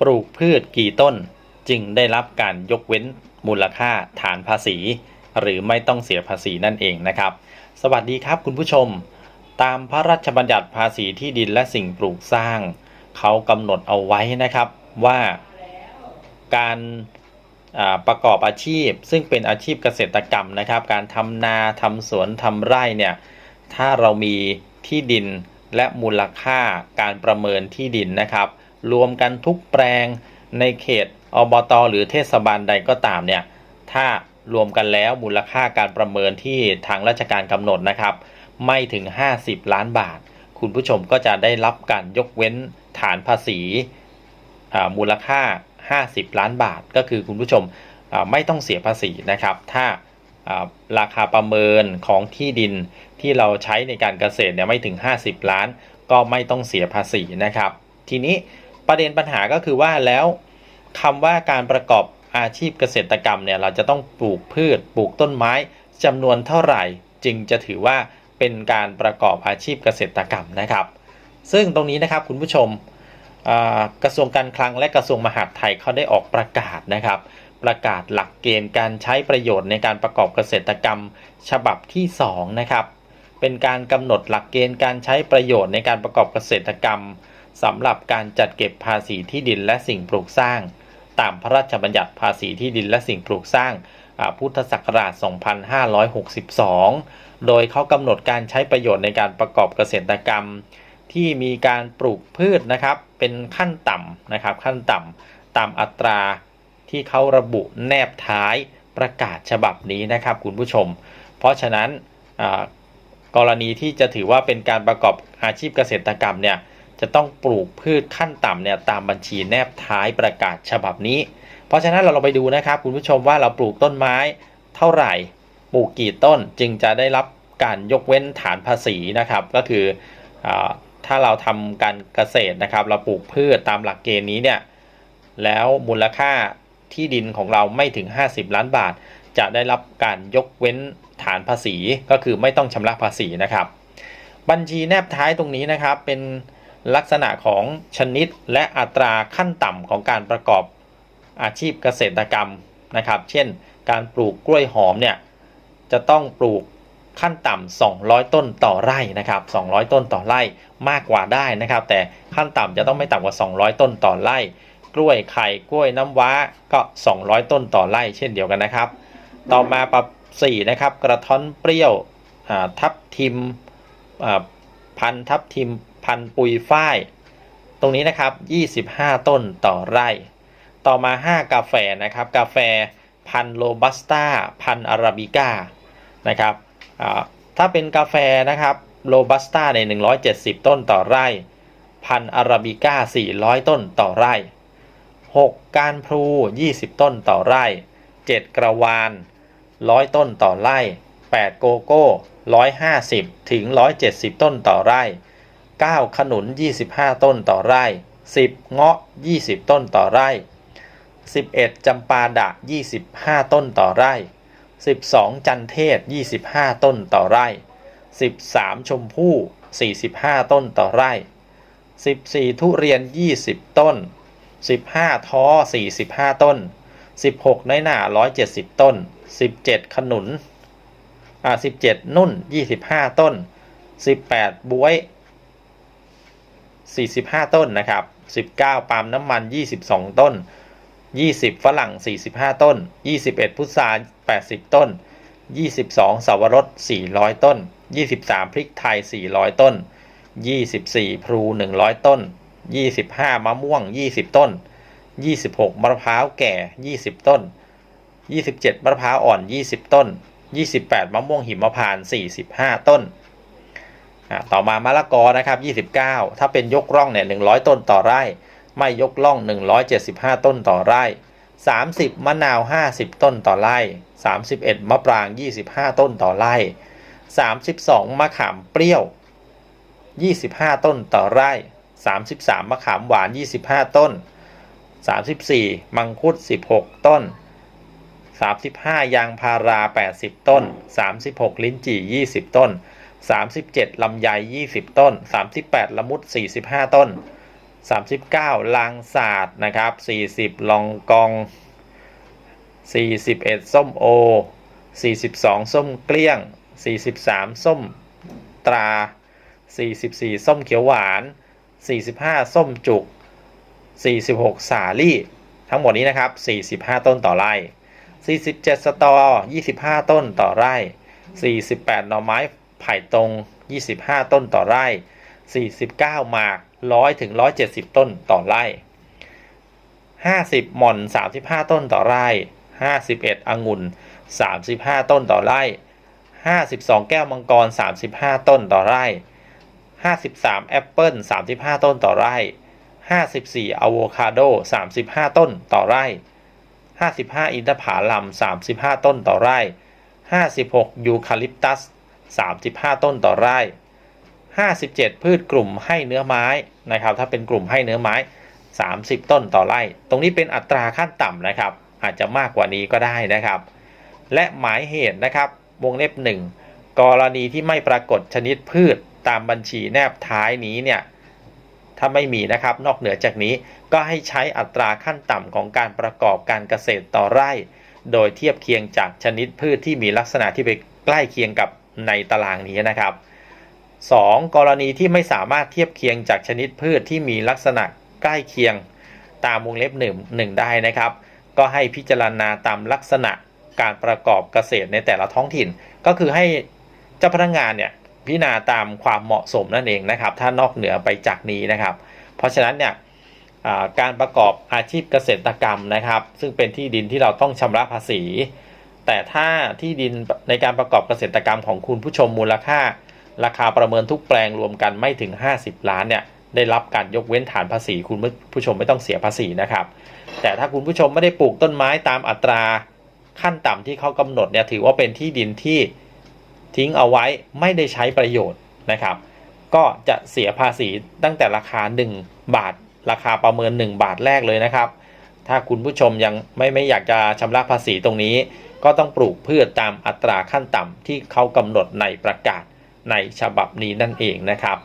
ปลูกพืชกี่ต้นจึงได้รับการยกเว้นมูลค่าฐานภาษี หรือไม่ต้องเสียภาษีนั่นเองนะครับ สวัสดีครับคุณผู้ชม ตามพระราชบัญญัติภาษีที่ดินและสิ่งปลูกสร้าง เขากำหนดเอาไว้นะครับว่าการประกอบอาชีพ ซึ่งเป็นอาชีพเกษตรกรรมนะครับ การทำนาทำสวนทำไร่เนี่ยถ้าเรามีที่ดินและมูลค่าการประเมินที่ดินนะครับ รวมกันทุกแปลงในเขตอบตหรือเทศบาลใดก็ตามเนี่ยถ้ารวมกันแล้วมูลค่าการประเมินที่ทางราชการกำหนดนะครับ ไม่ถึง 50 ล้านบาท คุณผู้ชมก็จะได้รับการยกเว้นฐานภาษีมูลค่า 50 ล้านบาท ก็คือคุณผู้ชมไม่ต้องเสียภาษีนะครับ ถ้าอ่าราคาประเมินของที่ดินที่เราใช้ในการเกษตรเนี่ยไม่ถึง 50 ล้าน ก็ไม่ต้องเสียภาษีนะครับ ทีนี้ ประเด็นปัญหาก็คือว่าแล้วคำว่าการประกอบอาชีพเกษตรกรรมเนี่ยเราจะต้องปลูกพืชปลูกต้นไม้จำนวนเท่าไหร่ จึงจะถือว่าเป็นการประกอบอาชีพเกษตรกรรมนะครับ ซึ่งตรงนี้นะครับคุณผู้ชมกระทรวงการคลังและกระทรวงมหาดไทยเขาได้ออกประกาศนะครับ ประกาศหลักเกณฑ์การใช้ประโยชน์ในการประกอบเกษตรกรรมฉบับที่ 2 นะครับ เป็นการกำหนดหลักเกณฑ์การใช้ประโยชน์ในการประกอบเกษตรกรรม สำหรับการจัดเก็บภาษีที่ดินและสิ่งปลูกสร้าง ตามพระราชบัญญัติภาษีที่ดินและสิ่งปลูกสร้างพุทธศักราช 2562 โดยเขากำหนดการใช้ประโยชน์ในการประกอบเกษตรกรรม ที่มีการปลูกพืชนะครับ เป็นขั้นต่ำนะครับ ขั้นต่ำตามอัตราที่เขาระบุแนบท้ายประกาศฉบับนี้นะครับคุณผู้ชม เพราะฉะนั้นกรณีที่จะถือว่าเป็นการประกอบอาชีพเกษตรกรรมเนี่ย จะต้องปลูกพืชขั้นต่ำเนี่ยตามบัญชีแนบท้ายประกาศฉบับนี้ เพราะฉะนั้นเราลองไปดูนะครับ คุณผู้ชมว่าเราปลูกต้นไม้เท่าไหร่ปลูกกี่ต้นจึงจะได้รับการยกเว้นฐานภาษีนะครับ ก็คืออถ้าเราทำการเกษตรนะครับ เราปลูกพืชตามหลักเกณฑ์นี้เนี่ยแล้วมูลค่าที่ดินของเราไม่ถึง 50 ล้านบาท จะได้รับการยกเว้นฐานภาษีก็คือไม่ต้องชำระภาษีนะครับ บัญชีแนบท้ายตรงนี้นะครับเป็น ลักษณะของชนิดและอัตราขั้นต่ำของการประกอบอาชีพเกษตรกรรมนะครับ เช่น การปลูกกล้วยหอมเนี่ยจะต้องปลูกขั้นต่ำ200 ต้นต่อไร่นะครับ 200 ต้นต่อไร่มากกว่าได้นะครับ แต่ขั้นต่ำจะต้องไม่ต่ำกว่า 200 ต้นต่อไร่ กล้วยไข่กล้วยน้ำว้าก็ 200 ต้นต่อไร่ เช่นเดียวกันนะครับ ต่อมาปรับ4นะครับ กระท้อนเปรี้ยวทับทิมพันทับทิม พันธุ์ปุยฝ้าย ตรงนี้นะครับ 25 ต้นต่อไร่ ต่อมา 5 กาแฟนะครับ กาแฟพันธุ์โรบัสต้าพันธุ์อาราบิก้านะครับถ้าเป็นกาแฟนะครับโรบัสต้าในย170 ต้นต่อไร่ พันธุ์อาราบิก้า 400 ต้นต่อไร่ 6 การพลู 20 ต้นต่อไร่ 7 กระวาน 100 ต้นต่อไร่ 8 โกโก้ 150 ถึง 170 ต้นต่อไร่ 9 ขนุน 25 ต้นต่อไร่ 10 เงาะ 20 ต้นต่อไร่ 11 จำปาดะ 25 ต้นต่อไร่ 12 จันเทศ 25 ต้นต่อไร่ 13 ชมพู่ 45 ต้นต่อไร่ 14 ทุเรียน 20 ต้น 15 ท้อ 45 ต้น 16 น้อยหน่า 170 ต้น 17 ขนุน อ่า 17 นุ่น 25 ต้น 18 บวย 45 ต้นนะครับ 19 ปาล์มน้ำมัน 22 ต้น 20 ฝรั่ง 45 ต้น 21 พุทรา80 ต้น 22สาวรส 400 ต้น 23 พริกไทย 400 ต้น 24 พลู 100 ต้น 25 มะม่วง 20 ต้น 26 มะพร้าวแก่ 20 ต้น 27 มะพร้าวอ่อน 20 ต้น 28 มะม่วงหิมพานต์45 ต้น ต่อมามะละกอนะครับ29 ถ้าเป็นยกร่องเนี่ย100 ต้นต่อไร่ ไม่ยกล่อง 175 ต้นต่อไร่ 30 มะนาว 50 ต้นต่อไร่ 31 มะปราง 25 ต้นต่อไร่ 32 มะขามเปรี้ยว 25 ต้นต่อไร่ 33 มะขามหวาน 25 ต้น 34 มังคุด 16 ต้น 35 ยางพารา 80 ต้น 36 ลิ้นจี่ 20 ต้น 37ลำไย20 ต้น 38 ละมุด 45 ต้น 39 ลางศาสตร์นะครับ 40 ลองกอง 41 ส้มโอ 42 ส้มเกลี้ยง 43 ส้มตรา 44 ส้มเขียวหวาน 45 ส้มจุก 46 สาลี่ ทั้งหมดนี้นะครับ 45 ต้นต่อไร่ 47 สตอ 25 ต้นต่อไร่ 48 หน่อไม้ ไผ่ตรง 25 ต้นต่อไร่ 49 หมาก 100ถึง170 ต้นต่อไร่ 50 หม่อน 35 ต้นต่อไร่ 51 องุ่น 35 ต้นต่อไร่ 52 แก้วมังกร 35 ต้นต่อไร่ 53 แอปเปิ้ล 35 ต้นต่อไร่ 54 อะโวคาโด 35 ต้นต่อไร่ 55 อินทผลัม 35 ต้นต่อไร่ 56 ยูคาลิปตัส 35 ต้นต่อไร่ 57 พืชกลุ่มให้เนื้อไม้นะครับ ถ้าเป็นกลุ่มให้เนื้อไม้ 30 ต้นต่อไร่ ตรงนี้เป็นอัตราขั้นต่ำนะครับ อาจจะมากกว่านี้ก็ได้นะครับ และหมายเหตุนะครับวงเล็บ 1 กรณีที่ไม่ปรากฏชนิดพืชตามบัญชีแนบท้ายนี้เนี่ยถ้าไม่มีนะครับ นอกเหนือจากนี้ก็ให้ใช้อัตราขั้นต่ำของการประกอบการเกษตรต่อไร่ โดยเทียบเคียงจากชนิดพืชที่มีลักษณะที่ไปใกล้เคียงกับ ในตารางนี้นะครับ 2. กรณีที่ไม่สามารถเทียบเคียงจากชนิดพืชที่มีลักษณะใกล้เคียงตามวงเล็บหนึ่งหนึ่งได้นะครับ ก็ให้พิจารณาตามลักษณะการประกอบเกษตรในแต่ละท้องถิ่น ก็คือให้เจ้าพนักงานเนี่ยพิจารณาตามความเหมาะสมนั่นเองนะครับ ถ้านอกเหนือไปจากนี้นะครับ เพราะฉะนั้นเนี่ยการประกอบอาชีพเกษตรกรรมนะครับ ซึ่งเป็นที่ดินที่เราต้องชำระภาษี แต่ถ้าที่ดินในการประกอบเกษตรกรรมของคุณผู้ชมมูลค่า ราคาประเมินทุกแปลงรวมกันไม่ถึง 50 ล้านเนี่ยได้รับการยกเว้นฐานภาษี คุณผู้ชมไม่ต้องเสียภาษีนะครับ แต่ถ้าคุณผู้ชมไม่ได้ปลูกต้นไม้ตามอัตราขั้นต่ำที่เขากำหนดเนี่ยถือว่าเป็นที่ดินที่ทิ้งเอาไว้ไม่ได้ใช้ประโยชน์นะครับ ก็จะเสียภาษีตั้งแต่ราคา 1 บาท ราคาประเมิน 1 บาทแรกเลยนะครับ ถ้าคุณผู้ชมยังไม่ไม่อยากจะชำระภาษีตรงนี้ ก็ต้องปลูกพืชตามอัตราขั้นต่ำที่เขากำหนดในประกาศในฉบับนี้นั่นเองนะครับ